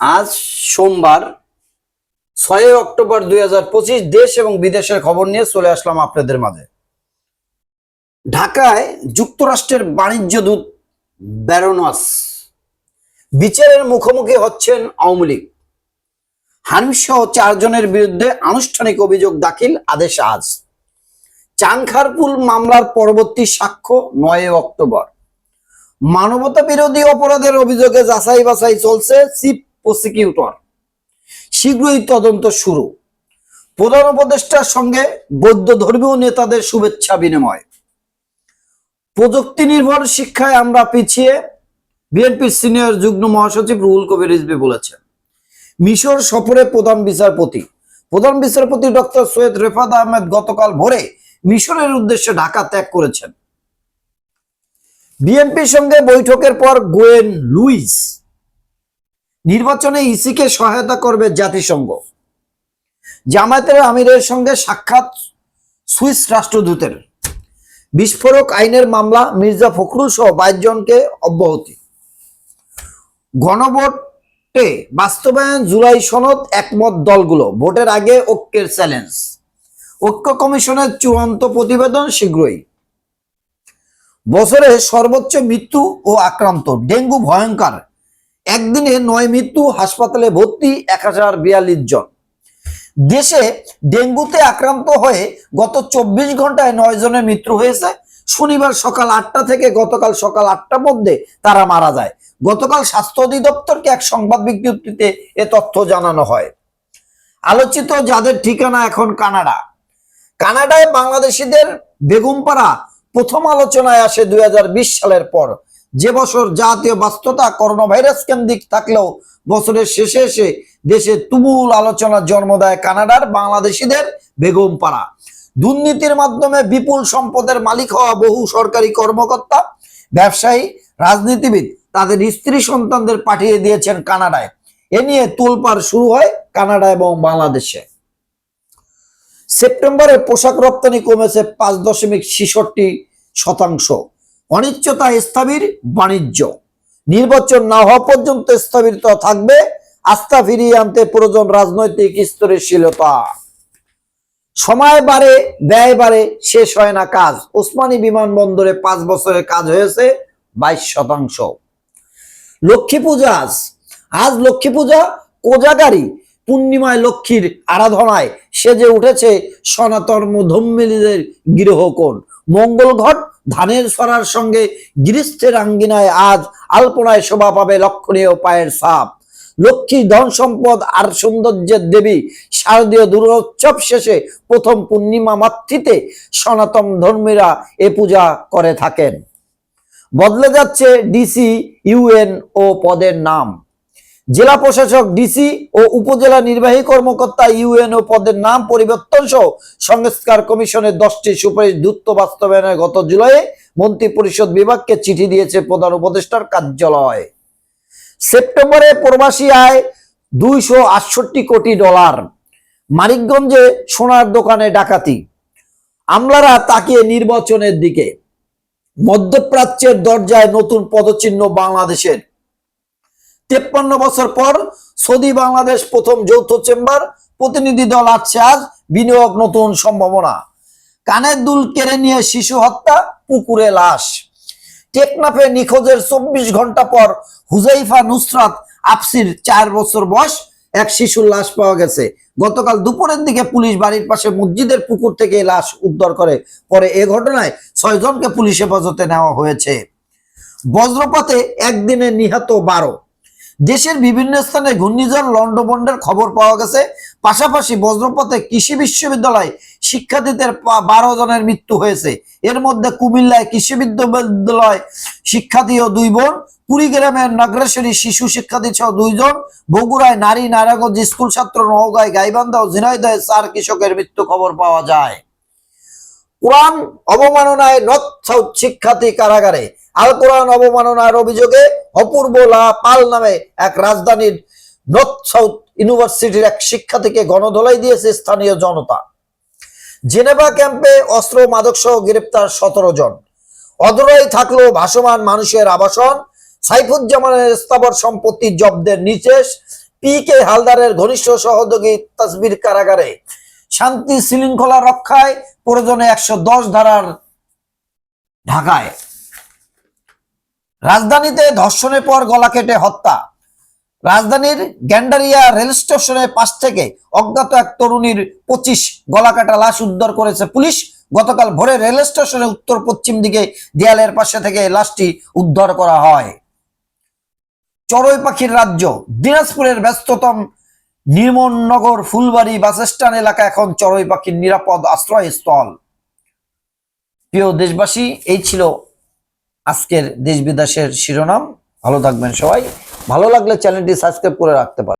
আজ সোমবার ছয় অক্টোবর দুই হাজার পঁচিশ, দেশ এবং বিদেশের খবর নিয়ে চলে আসলাম আপনাদের মাঝে। ঢাকায় যুক্তরাষ্ট্রের বাণিজ্য দূত ব্যারোনাস বিচারের মুখোমুখি হচ্ছেন আওয়ামী লীগ। হানিফ সহ চারজনের বিরুদ্ধে আনুষ্ঠানিক অভিযোগ দাখিল আদেশ আজ। চানখারপুল মামলার পরবর্তী সাক্ষ্য নয় অক্টোবর। মানবতা বিরোধী অপরাধের অভিযোগে যাচাই বাছাই চলছে, চিফ প্রসিকিউটর শীঘ্রই তদন্ত শুরু। প্রধান উপদেষ্টার সঙ্গে বৌদ্ধ ধর্মীয় নেতাদের শুভেচ্ছা বিনিময়। প্রযুক্তি নির্ভর শিক্ষায় আমরা পিছিয়ে বিএনপির সিনিয়র যুগ্ম মহাসচিব রুহুল কবির রিজভি বলেছেন। মিশর সফরে প্রধান বিচারপতি। প্রধান বিচারপতি ডক্টর সৈয়দ রেফাত আহমেদ গতকাল ভোরে মিশরের উদ্দেশ্যে ঢাকা ত্যাগ করেছেন। বিএনপির সঙ্গে বৈঠকের পর গোয়েন লুইস নির্বাচনে ইসিকে সহায়তা করবে জাতিসংঘ। জামায়াতের আমিরের সঙ্গে সাক্ষাৎ সুইস রাষ্ট্রদূতের। বিস্ফোরক আইনের মামলা মির্জা ফখরুল সহ বাইশ জনকে অব্যাহতি। গণভোটে বাস্তবায়ন জুলাই সনদ একমত দলগুলো, ভোটের আগে ঐক্যের চ্যালেঞ্জ। ঐক্য কমিশনের চূড়ান্ত প্রতিবেদন শীঘ্রই। বছরে সর্বোচ্চ মৃত্যু ও আক্রান্ত, ডেঙ্গু ভয়ঙ্কর। একদিনে নয় মৃত্যু, হাসপাতালে ভর্তি এক হাজার বিয়াল্লিশ জন। দেশে ডেঙ্গুতে আক্রান্ত হয়ে গত চব্বিশ ঘন্টায় নয় জনের মৃত্যু হয়েছে। শনিবার সকাল আটটা থেকে গতকাল সকাল আটটার মধ্যে তারা মারা যায়। গতকাল স্বাস্থ্য অধিদপ্তরকে এক সংবাদ বিজ্ঞপ্তিতে এ তথ্য জানানো হয়। আলোচিত যাদের ঠিকানা এখন কানাডা। কানাডায় বাংলাদেশিদের বেগুমপাড়া প্রথম আলোচনায় আসে দুই হাজার বিশ সালের পর। যে বছর জাতীয় বাস্তবতা করোনা ভাইরাস কেন্দ্রিক থাকলেও বছরের শেষে এসে দেশে তুমুল আলোচনার জন্ম দেয় কানাডার বাংলাদেশিদের বেগমপাড়া। দুর্নীতির মাধ্যমে বিপুল সম্পদের মালিক হওয়া বহু সরকারি কর্মকর্তা, ব্যবসায়ী, রাজনীতিবিদ তাদের স্ত্রী সন্তানদের পাঠিয়ে দিয়েছেন কানাডায়। এ নিয়ে তোলপাড় শুরু হয় কানাডা এবং বাংলাদেশে। সেপ্টেম্বরে পোশাক রপ্তানি কমেছে পাঁচ দশমিক ছেষট্টি শতাংশ। অনিশ্চয়তা স্থবির বাণিজ্য। নির্বাচন না হওয়া পর্যন্ত স্থবিরত থাকবে, আস্থা ফিরিয়ে আনতে প্রয়োজন রাজনৈতিক স্থিরশীলতা সময় বাড়ে, ব্যয় বাড়ে, শেষ হয় না কাজ। ওসমানী বিমানবন্দরে পাঁচ বছরের কাজ হয়েছে, বাইশ শতাংশ। লক্ষ্মী পূজা আজ। আজ লক্ষ্মী পূজা, কোজাগারি, পূর্ণিমায় লক্ষ্মীর আরাধনায় সেজে উঠেছে সনাতন ধম্মিলীদের গৃহকোণ। মঙ্গল ঘট ধানের সরার সঙ্গে গৃহস্থের আঙ্গিনায় আজ আলপনায় শোভা পাবে লক্ষণীয় পায়ের সাপ। লক্ষ্মী ধন সম্পদ আর সৌন্দর্যের দেবী শারদীয় দুর্গোৎসব শেষে প্রথম পূর্ণিমা মাতৃতে সনাতন ধর্মীরা এ পূজা করে থাকেন। বদলে যাচ্ছে ডিসি, ইউএন ও পদের নাম। জেলা প্রশাসক, ডিসি ও উপজেলা নির্বাহী কর্মকর্তা ইউএনও পদের নাম পরিবর্তন সহ সংস্কার কমিশনের দশটি সুপারিশ দ্রুত বাস্তবায়নের গত জুলাইয়ে মন্ত্রী পরিষদ বিভাগকে চিঠি দিয়েছে প্রধান উপদেষ্টার কার্যালয়। সেপ্টেম্বরে প্রবাসী আয় দুইশো আটষট্টি কোটি ডলার। মানিকগঞ্জে সোনার দোকানে ডাকাতি। আমলারা তাকিয়ে নির্বাচনের দিকে। মধ্যপ্রাচ্যের দরজায় নতুন পদচিহ্ন বাংলাদেশের। তেপ্পান্ন বছর পর সৌদি বাংলাদেশ প্রথম যৌথ চেম্বার প্রতিনিধি দল আসছে আজ, বিনিয়োগ নতুন সম্ভাবনা। কানের দুল কেড়ে নিয়ে শিশু হত্যা, পুকুরে লাশ। টেকনাফে নিখোঁজের চব্বিশ ঘণ্টা পর হুজাইফা নুসরাত আফসির চার বছর বয়স, এক শিশুর লাশ পাওয়া গেছে। গতকাল দুপুরের দিকে পুলিশ বাড়ির পাশে মসজিদের পুকুর থেকে লাশ উদ্ধার করে। পরে এ ঘটনায় ছয়জনকে পুলিশ হেফাজতে নেওয়া হয়েছে। বজ্রপাতে একদিনে নিহত বারো। দেশের বিভিন্ন স্থানে ঘূর্ণিঝড় লন্ডবন্ডের খবর পাওয়া গেছে। পাশাপাশি বজ্রপথে কৃষি বিশ্ববিদ্যালয় শিক্ষার্থীদের বারো জনের মৃত্যু হয়েছে। এর মধ্যে কুমিল্লায় কৃষি বিশ্ববিদ্যালয় শিক্ষার্থী ও দুই বোন, কুড়িগ্রামের নাগরেশ্বরী শিশু শিক্ষার্থী সহ দুইজন বগুড়ায় নারী নারায়ণগঞ্জ স্কুল ছাত্র নওগাঁয় গাইবান্ধা ও ঝিনাইদহে চার কৃষকের মৃত্যু খবর পাওয়া যায়। কোরআন অবমাননায় নর্থ সাউথ শিক্ষার্থী কারাগারে। আল কোরআন অবমাননার অভিযোগে অপূর্ব লা পাল নামে এক রাজধানীর নর্থ সাউথ ইউনিভার্সিটির এক শিক্ষা থেকে গণধোলাই দিয়েছে স্থানীয় জনতা। জেনেভা ক্যাম্পে অস্ত্র মাদক সহ গ্রেপ্তার সতেরো জন। অধরাই থাকল ভাসমান মানুষের আবাসন। সাইফুজ্জামানের স্থাবর সম্পত্তি জব্দের নির্দেশ। পি কে হালদারের ঘনিষ্ঠ সহযোগী তাসবির কারাগারে। শান্তি শৃঙ্খলা রক্ষায় প্রয়োজনে একশো দশ ধারার ঢাকায় রাজধানীতে ধর্ষণের পর গলা কেটে হত্যা। রাজধানীর গ্যান্ডারিয়া রেল স্টেশনের পাশ থেকে অজ্ঞাত এক তরুণীর পঁচিশ গলা কাটা লাশ উদ্ধার করেছে পুলিশ। গতকাল ভোরে রেল স্টেশনের উত্তর পশ্চিম দিকে দেয়ালের পাশে থেকে লাশটি উদ্ধার করা হয়। চড়ুই পাখির রাজ্য, দিনাজপুরের ব্যস্ততম নির্মলনগর ফুলবাড়ি বাস স্ট্যান্ড এলাকা এখন চড়ুই পাখির নিরাপদ আশ্রয়স্থল। প্রিয় দেশবাসী, এই ছিল আজকের দেশ বিদেশের শিরোনাম। ভালো থাকবেন সবাই। ভালো লাগলে চ্যানেলটি সাবস্ক্রাইব করে রাখতে পারেন।